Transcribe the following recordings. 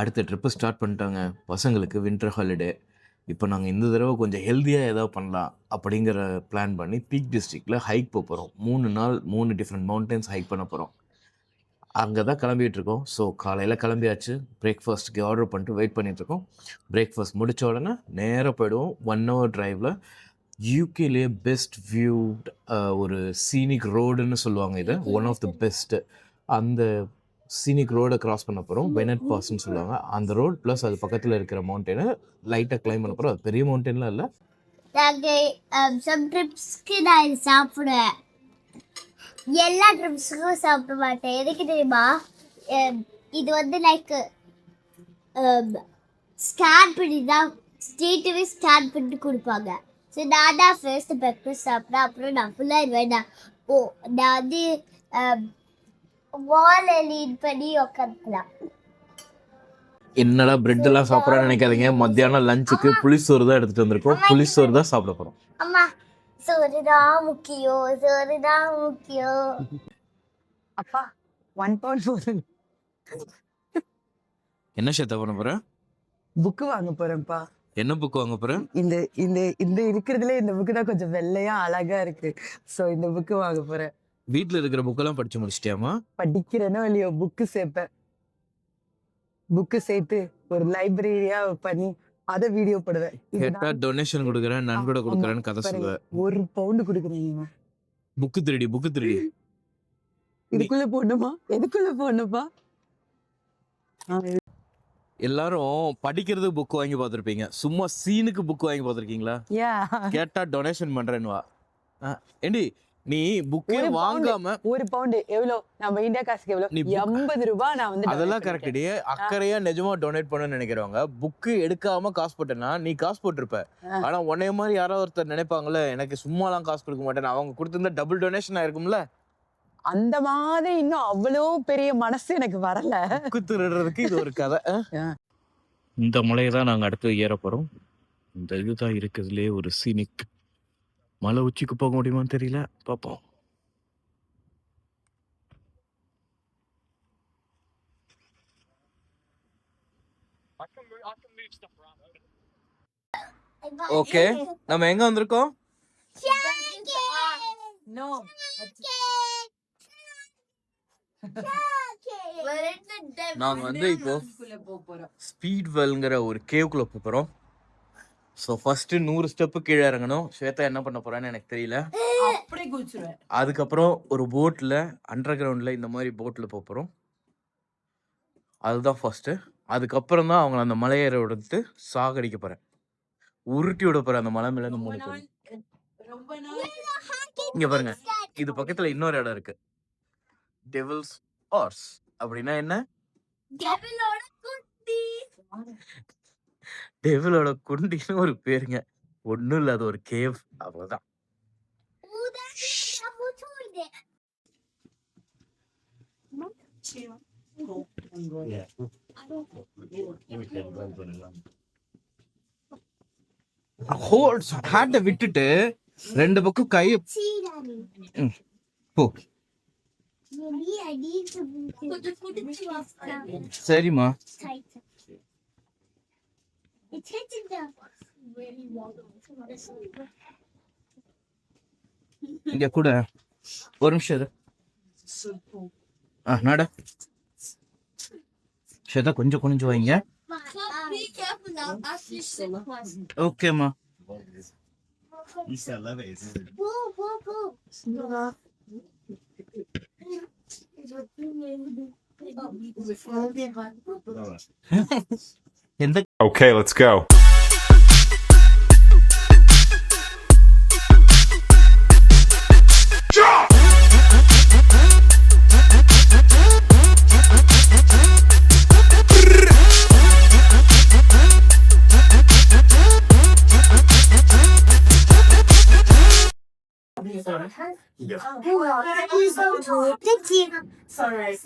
அடுத்த trip start பண்ணிட்டாங்க. பசங்களுக்கு வின்டர் ஹாலிடே இப்போ நாங்கள் இந்த தடவை கொஞ்சம் ஹெல்த்தியாக ஏதாவது பண்ணலாம் அப்படிங்கிற பிளான் பண்ணி பீக் டிஸ்ட்ரிக்டில் ஹைக் போக போகிறோம் மூணு நாள் மூணு டிஃப்ரெண்ட் மவுண்டன்ஸ் ஹைக் பண்ண போகிறோம் அங்கே தான் கிளம்பிட்டு இருக்கோம். ஸோ காலையில் கிளம்பியாச்சு. பிரேக்ஃபாஸ்ட்டுக்கு ஆர்டர் பண்ணிட்டு வெயிட் பண்ணிட்டு இருக்கோம். பிரேக்ஃபாஸ்ட் முடிச்ச உடனே நேராக போயிடுவோம். ஒன் ஹவர் டிரைவில் யூகேலேயே பெஸ்ட் வியூ ஒரு சீனிக் ரோடுன்னு சொல்லுவாங்க இது. ஒன் ஆஃப் த பெஸ்ட்டு அந்த சீனிக் ரோடை கிராஸ் பண்ண போகிறோம் பெனட் பாஸ்ன்னு சொல்லுவாங்க. அந்த ரோட் ப்ளஸ் அது பக்கத்தில் இருக்கிற மவுண்டனை லைட்டாக கிளைம் பண்ண போகிறோம் அது பெரிய மவுண்டன்லாம் இல்லை. சம் ட்ரிப்ஸ்க்கு நான் சாப்பிடுவேன். எல்லா ட்ரிப்ஸுக்கும் சாப்பிட மாட்டேன். எதுக்கு தெரியுமா? Um, இது வந்து லைக் ஸ்கேன் பண்ணி தான் ஸ்ட்ரீட்டுவே ஸ்கேன் பண்ணிட்டு கொடுப்பாங்க. ஸோ நான் தான் ஃபர்ஸ்ட் பிரேக்ஃபாஸ்ட் சாப்பிட்றேன் அப்புறம் நான் ஃபுல்லாக வேண்டாம் ஓ நான் வந்து வால் லீட் பண்ணி உட்காந்துக்கலாம் என்னடா பிரெட் எல்லாம் சாப்பிட்றான்னு நினைக்காதீங்க. மத்தியானம் லஞ்சுக்கு புளிசோறு தான் எடுத்துகிட்டு வந்திருக்கோம். புளிசோறு தான் சாப்பிட போகிறோம் அம்மா சோறு தான் முக்கியம். சோறு தான் முக்கியம். அப்பா ஒன் பவுண்ட் ஃபோர் என்ன சேத்தா பண்ண போகிறேன் புக்கு வாங்க போறேன்ப்பா. என்ன புக் வாங்க போகிறேன் இந்த இந்த இந்த இருக்கிறதுல இந்த புக்கு தான் கொஞ்சம் வெள்ளையா அழகா இருக்கு. ஸோ இந்த புக்கு வாங்க போறேன். வீட்டில் இருக்கிற புக்கெல்லாம் படிச்சு முடிச்சிட்டியாமா படிக்கிறேனோ இல்லையோ புக்கு சேர்ப்பேன். புக்கு சேர்த்து ஒரு லைப்ரரியா பண்ணி அதை வீடியோ போடுவேன். கேட்டா டொனேஷன் கொடுக்குறேன் நன்கொடை கொடுக்குறேன்னு கதை சொல்லுவேன் ஒரு பவுண்டு கொடுக்குறீங்க புக்கு திருடி புக்கு திருடி. இதுக்குள்ள போடணுமா? எதுக்குள்ள போடணுமா? எல்லாரும் படிக்கிறது புக் வாங்கி பார்த்துருப்பீங்க. சும்மா சீனுக்கு புக் வாங்கி பார்த்துருக்கீங்களா? கேட்டா டொனேஷன் பண்றேன்னு வா. ஏண்டி நீ புக்கே. வாங்காம ஒரு பவுண்டு எவ்வளோ? நம்ம இந்தியா காசுக்கு எவ்வளோ? நீ எண்பது ரூபாய் நான் வந்து அதெல்லாம் donate கரெக்ட் அக்கறையா நிஜமா டொனேட் பண்ண நினைக்கிறவங்க புக்கு எடுக்காம காசு போட்டேன்னா நீ காசு போட்டிருப்ப. ஆனா உன்னைய மாதிரி யாரோ ஒருத்தர் நினைப்பாங்கல்ல எனக்கு சும்மாலாம் காசு கொடுக்க மாட்டேன் அவங்க கொடுத்திருந்தா டபுள் டொனேஷன் ஆயிருக்கும்ல. அந்த மாதிரி இன்னும் அவ்வளோ பெரிய மனசு எனக்கு வரல. புக்கு திருடுறதுக்கு இது ஒரு கதை. இந்த மலையை தான் நாங்கள் அடுத்து ஏற போகிறோம் இந்த இதுதான் இருக்கிறதுலே ஒரு சீனிக் மலை உச்சிக்கு போக முடியுமான்னு தெரியல. பார்ப்போம் ஓகே நம்ம எங்க வந்திருக்கோம்? நோ நாங்க வந்து இப்போ ஸ்பீட் வெல்ங்கிற ஒரு கேவுக்குள்ள போகிறோம் ஸோ ஃபர்ஸ்ட் நூறு ஸ்டெப்பு கீழே இறங்கணும். ஸ்வேதா என்ன பண்ண போறான்னு எனக்கு தெரியல. அப்படியே குதிச்சுருவேன். அதுக்கப்புறம் ஒரு போட்டில் அண்டர் கிரவுண்டில் இந்த மாதிரி போட்டில் போகிறோம் அதுதான் ஃபர்ஸ்ட்டு அதுக்கப்புறம் தான் அவங்கள அந்த மலையேற விடுத்து சாகடிக்க போகிறேன் உருட்டி விட போகிறேன் அந்த மலை மேலே மூணு பேர் இங்கே பாருங்க. இது பக்கத்தில் இன்னொரு இடம் இருக்கு. டெவில்ஸ் ஹார்ஸ் அப்படின்னா என்ன? டெவிலோட குண்டின்னு ஒரு பேருங்க. ஒன்றும் இல்லாத ஒரு கேவ். அவ்வளோதான் ஹோல்ஸ் ஹேட்டை விட்டுட்டு ரெண்டு பக்கம் கை சீரானி போ. சரிம்மா. It's hitting the really இங்க கூட ஒரு நிமிஷம் இரு ஆ நட ஷேதா கொஞ்சம் குனிஞ்சு வைங்க ஓகேம்மா in the. Okay, let's go. Sorry.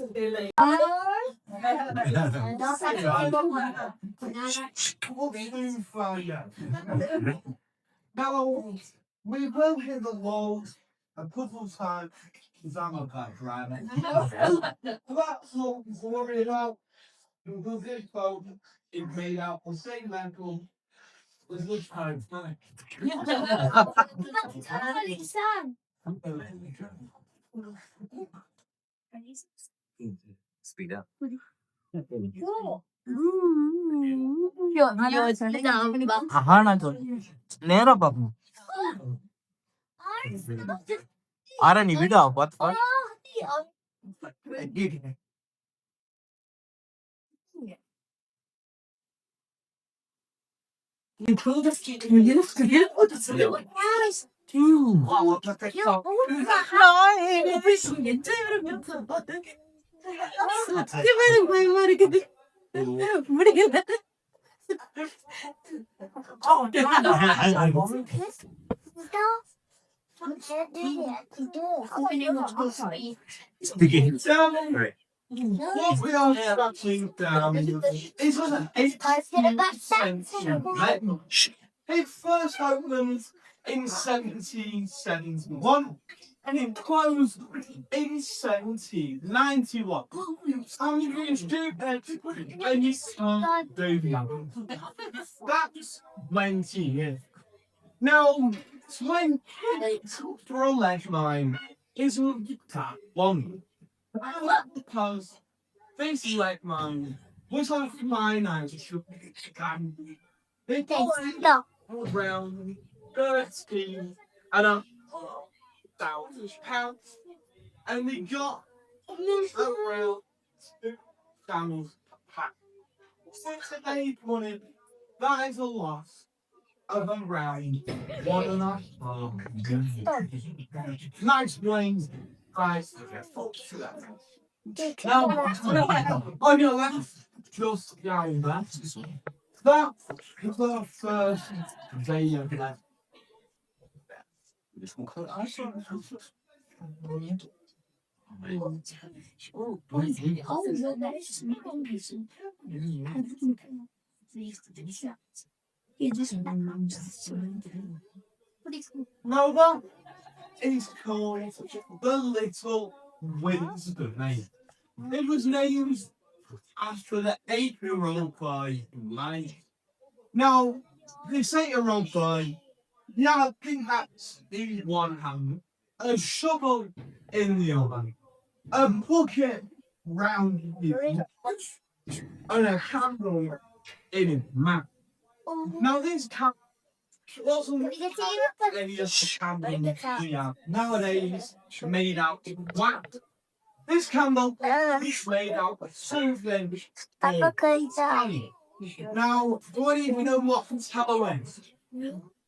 Now, we will hit the walls a couple times because I'm a guy driver. That's not worried about because this boat is made out of same metal as this time. Yeah. ஸ்பீடா நேரா பாப்போம் ஆரா நீ விடு அவ பார்த்து பாரு. What we are touching down is an 18th century It first opened in 1771 and it closed in 1791. I'm really stupid and you can't do that. That's 20 years. Now, 20 for a leg line isn't that long. Because this leg line was like mine it should be. They got around thirteen and a thousand pounds, and we got around two thousand pounds. So today, money, that is a loss of around one and a half. Nice brains, guys. Now, on your left, just going left. That is the first day of life. Now that is called the Little Windsor name. It was named after the eight-year-old boy Mike. Now, this eight-year-old boy, yeah, I think that's in one hand, a shovel in the other, a bucket round his neck, and a candle in his mouth. Now, this candle wasn't any the candles we have nowadays made out of wax. This candle is made out of something now, do you even know what tallow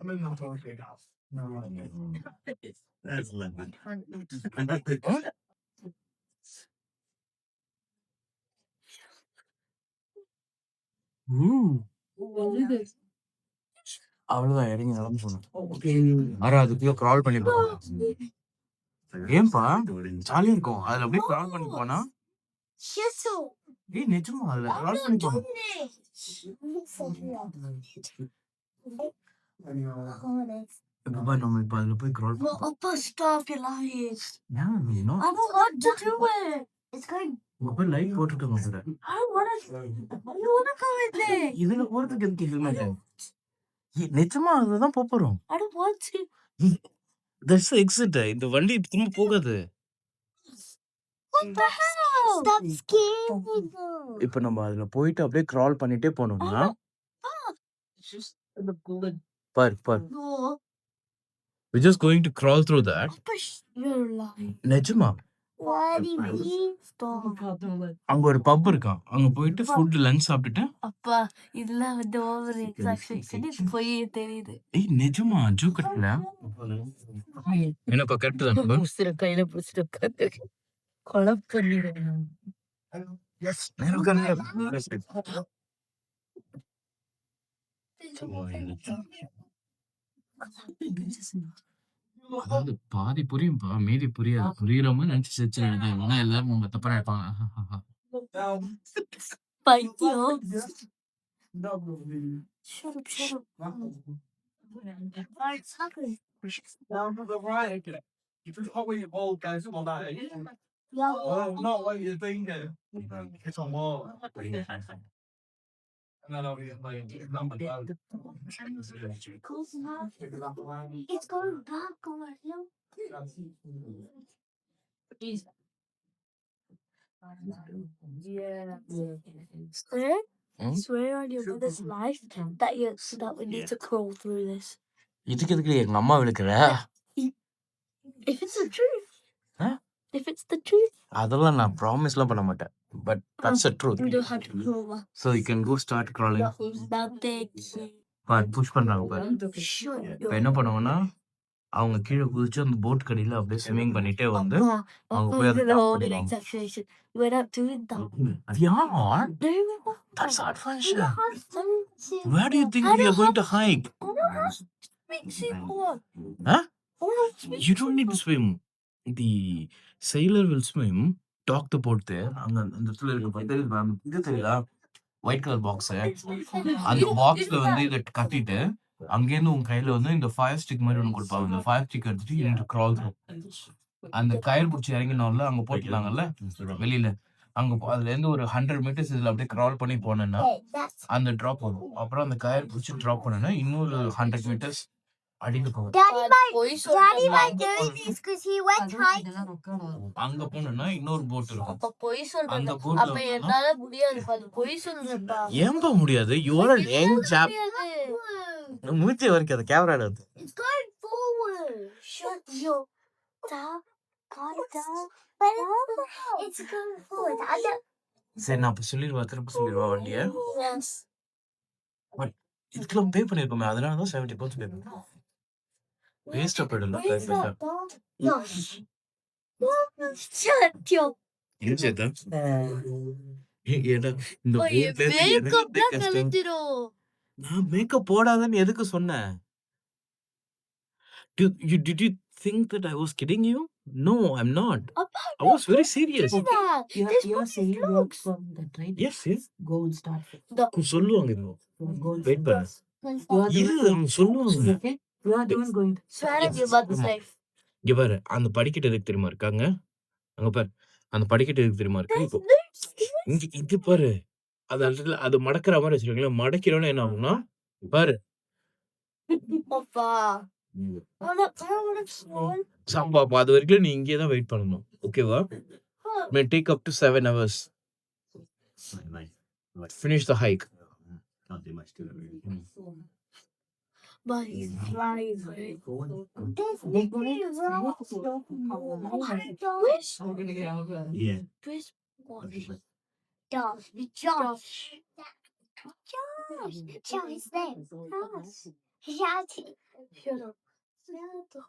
I'm in not to house. No, That's lemon. அவ்வளவுதான் இறங்கி நடந்து போனோம் ஆரா அதுக்குள்ள crawl பண்ணி ஏன்பா? ஜாலியா இருக்கும். அதுல அப்படியே கிரால் பண்ணி போனா? ஏய் நிஜமா அதுல கிரால் பண்ணி போகணும் இப்ப பாரு நம்ம இப்ப அதுல போய் கிரால் பண்ணி Oppa, stop your lies. ஏன் you know? I don't want to do it. It's going. போய் லைட் போட்டுருக்காங்க கூட I don't want to. I don't want to go with it. இதுல போறதுக்கு எதுக்கு ஹெல்மெட் நிஜமா அதுதான் போப் போறோம் I don't want to. That's exit இந்த வண்டி திரும்ப போகாது the me. இப்ப நம்ம அதுல போயிட்டு அப்படியே கிரால் பண்ணிட்டே போனோம்னா பார் பார். No. we just going to crawl through that. நிஜமா? Why do you stop? அங்க ஒரு பப் இருக்கான் அங்க போயிட்டு ஃபுட் லஞ்ச் சாப்பிட்டுட்டு அப்பா இதெல்லாம் வந்து ஓவர் எக்ஸாக்ஷன் போய் தெரியுது. ஏய் நிஜமா? ஜூ கட்டல? என்னப்பா கரெக்ட் தான் உசுர கையில பிடிச்சிட்டு உட்காந்து கொலை பண்ணிடுவேன் அதாவது பாதி புரியும்பா மீதி புரியாது. புரியுற மாதிரி நினைச்சு சிரிச்சு நினைக்கிறேன் எல்லாரும் உங்க தப்பா நினைப்பாங்க. பைத்தியம். Yeah. Oh, not what you think. It's on? Oh, It's going back over here. Swear? Hmm? Swear on your mother's life that you that we need to crawl through this. இதுக்கு எதுக்கு எங்க அம்மா விழுக்கிற If it's the truth. If it's the truth அதெல்லாம் நான் ப்ராமிஸ்லாம் பண்ண மாட்டேன். But that's a truth you have to prove so you can go start crawling bar. Push பண்றாங்க பார் இப்போ என்ன பண்ணுவாங்கன்னா அவங்க கீழே குதிச்சு அந்த போட் கடியில அப்படியே ஸ்விமிங் பண்ணிட்டே வந்து அவங்க போய் அதை function where do you think you are going to hike Huh? You don't need to swim. The swim. Talk the boat there. அங்க அந்த இடத்துல இருக்க தெரியுதா? இது தெரியுதா ஒயிட் கலர் பாக்ஸ் அந்த பாக்ஸ்ல வந்து இதை கட்டிட்டு அங்கேருந்து உங்க கையில வந்து இந்த ஃபயர் ஸ்டிக் மாதிரி ஒன்று கொடுப்பாங்க இந்த ஃபயர் ஸ்டிக் எடுத்துட்டு crawl through. அந்த கயிறு பிடிச்சி இறங்கினோம்ல அங்க போட்டுருந்தாங்கல்ல வெளியில அங்க அதுல இருந்து ஒரு ஹண்ட்ரட் மீட்டர்ஸ் இதுல அப்படியே கிரால் பண்ணி போனேன்னா அந்த டிராப் வரும் அப்புறம் அந்த கயிறு பிடிச்சி டிராப் பண்ணனா இன்னொரு ஹண்ட்ரட் மீட்டர்ஸ் அழிந்து போகும் அங்க போனா இன்னொரு போட் இருக்கும். பொய் சொல்றது அப்ப என்னால முடியாது. பொய் சொல்றப்பா ஏம்பா முடியாது? யூ ஆர் அன் மூச்சு வரைக்கும் கேமரா எடுத்து இட்ஸ் கோயிங் ஃபார்வர்ட் சரி நான் அப்ப சொல்லிடுவா திரும்ப சொல்லிடுவா வண்டியை. பட் இதுக்கெல்லாம் பே பண்ணிருக்கோமே. அதனால தான் செவன்டி பர்சன்ட் பே பண்ணுவோம் வேஸ்டா போயிடும்ல லைஃப் ஏன் சேதா ஏடா இந்த நான் மேக்கப் போடாதன்னு எதுக்கு சொன்னேன் Did you did you think that I was kidding you? No, I'm not. I was very serious. You are, you are saying work from that, right? Yes, yes. Gold star. சொல்லுவாங்க இது wait பண்ணு இது அவங்க சொல்லுவாங்க You are doing going to Swear on your Yes. mother's ஆமா. life. இங்க பாரு அந்த படிக்கட்டு எதுக்கு தெரியுமா இருக்காங்க? அங்க பாரு அந்த படிக்கட்டு எதுக்கு தெரியுமா இருக்கு? இப்போ இங்க இங்க பாரு அது அதுல அது மடக்கிற மாதிரி வச்சிருக்கீங்களா? மடக்கிறோன்னு என்ன ஆகும்னா பாரு. அப்பா. சாம்பா அப்ப அது வரைக்கும் நீ இங்கே தான் வெயிட் பண்ணணும். ஓகேவா may take up to seven hours finish the hike but he he's driving. This is wrong. Yeah. Chris Josh. Josh. Josh. Josh's name. Josh. Shouty. Shut up.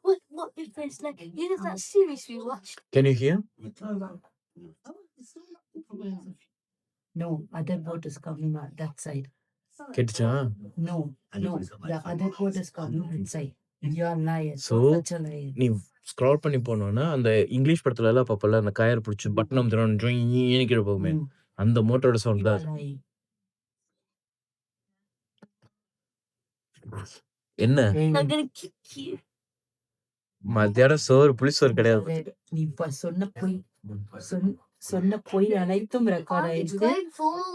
What, what is this like? You know that series we watched? Can you hear? No, I don't know what is coming out that side. பண்ணி போனோன்னா அந்த English படத்துல எல்லாம் பார்ப்பல அந்த கயர் பிடிச்சி button அமுத்திரம் ஜொயின்னு அந்த மோட்டரோட sound என்ன? மத்தியானம் சோறு புளி சோறு கிடையாது நீ சொன்ன போய். சொன்ன- பொய் அனைத்தும் ரெக்கார்ட் ஆயிருக்கு.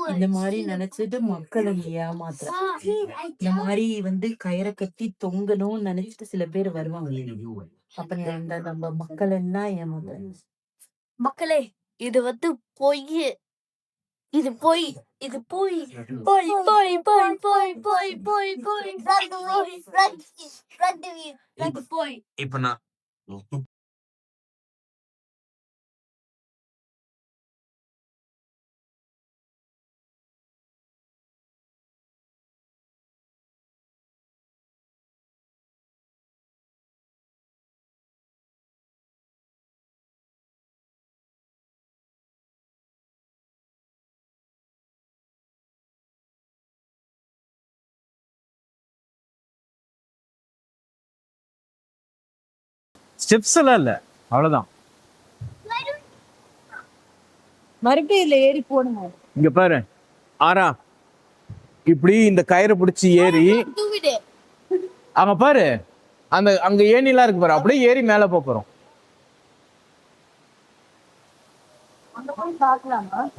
இந்த மாதிரி நினைச்சிட்டு மக்களை நீ ஏமாத்துற இந்த மாதிரி வந்து கயிறை கட்டி தொங்கணும்னு நினைச்சிட்டு சில பேர் வருவாங்க. அப்ப நம்ம மக்கள் என்ன ஏமாத்துற மக்களே இது வந்து பொய். இது பொய். இது பொய். பொய் பொய் பொய் பொய் பொய் பொய் பொய். பொய் இப்ப நான் ஸ்டெப்ஸ் எல்லாம் இல்லை. அவ்வளோதான் மறுபடியும் இதுல ஏறி போடுங்க. இங்க பாரு. ஆரா இப்படி இந்த கயிறை பிடிச்சி ஏறி தூவிடு. அங்க பாரு. அந்த அங்க ஏணிலாம் இருக்கு பாரு. அப்படியே ஏறி மேல போறோம்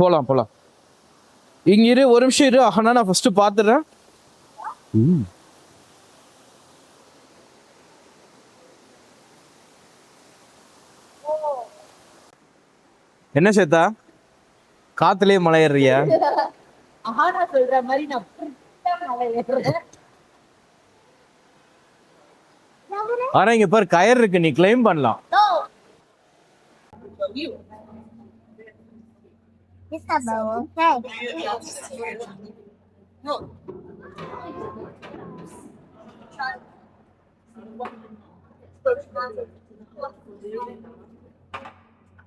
போலாம் போலாம். இங்க இரு ஒரு நிமிஷம் இரு. ஆனா நான் ஃபர்ஸ்ட் பாத்துறேன் என்ன சேத்தா? காத்துலயே மலை ஆனா ஆனா இங்க பாரு கயர் இருக்கு நீ கிளைம் பண்ணலாம். Thank you.